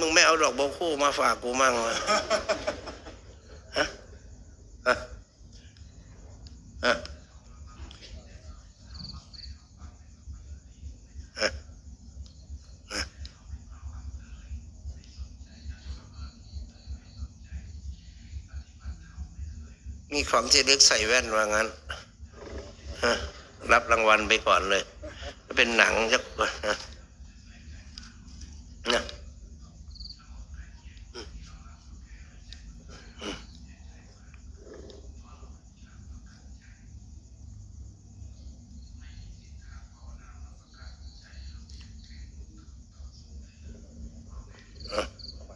มึงไม่เอาดอกโบวคู่มาฝากกูมั่งวะฮะฮะฮะฮะมีของที่ลึกใส่แว่นว่างั้นฮะรับรางวัลไปก่อนเลย เป็นหนังสักนะนะ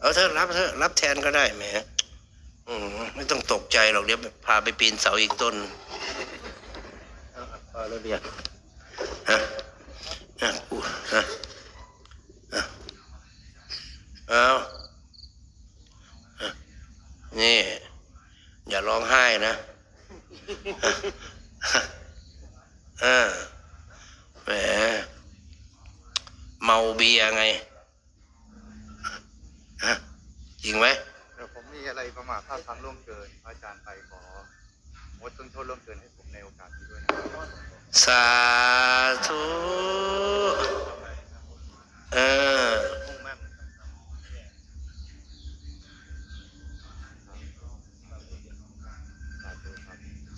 เอาเถอรับเถอรับแทนก็ได้แหมไม่ต้องตกใจหรอกเดี๋ยวพาไปปีนเสาอีกต้นเอาอาพอแล้วเดียวฮะฮะกูฮะฮะเอาฮะนี่ อย่าร้องไห้นะเออแหมเมาเบียร์ไง จริงไหมเดี๋ยวผมมีอะไรประมาทพลาดพลั้งล่วงเกินพระอาจารย์ไปของดต้นโทษล่วงเกินให้ผมในโอกาสนี้ด้วยนะครับสาธุเออมุ่งมั่น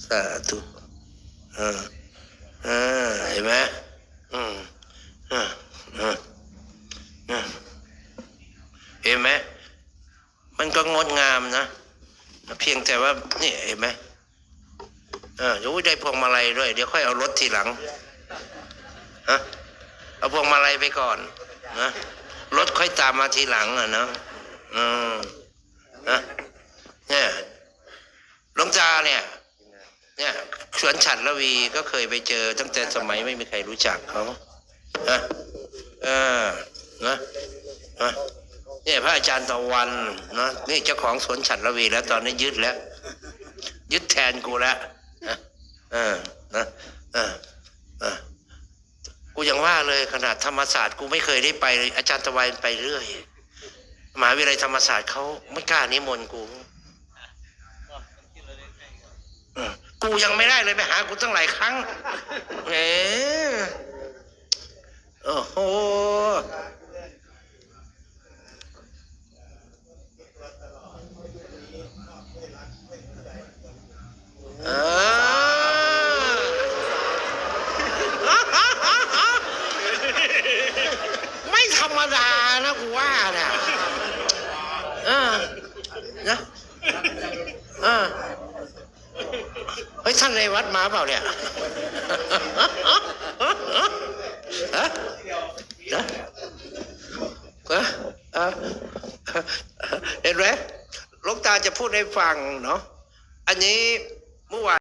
สาธุเออเออเห็นไหมอืมเออเออเออเห็นไหม มันก็งดงามนะ เพียงแต่ว่านี่เห็นไหมเออเดี๋ยวได้พวงมาลัยด้วย เดี๋ยวค่อยเอารถทีหลังฮะเอาพวงมาลัยไปก่อนนะรถค่อยตามมาทีหลังอะเนาะอืมนะเนี่ยหลวงตาเนี่ย เนี่ยสวนฉัดระวีก็เคยไปเจอ ตั้งแต่สมัยไม่มีใครรู้จักเขานะเออนะนะ เนี่พระอาจารย์ตะวันนะนี่เจ้าของสวนฉัดระวีแล้ว ตอนนี้ยึดแล้ว ยึดแทนกูแล้วนะเออนะเออเออกูยังว่าเลยขนาดธรรมศาสตร์กูไม่เคยได้ไปเลยอาจารย์ตะวันไปเรื่อยมหาวิทยาลัยธรรมศาสตร์เขาไม่กล้านิมนต์กูกูยังไม่ได้เลยไปหากูตั้งหลายครั้งเออโอ้โหเออไม่ธ รรมดานะกูว่าเนี่ยเออนะเออเฮ้ยท่านในวัดมาเปล่าเนี่ยฮะฮะฮะฮะเห็นไหมลวงตาจะพูดให้ฟังเนาะอันนี้เมื่อวาน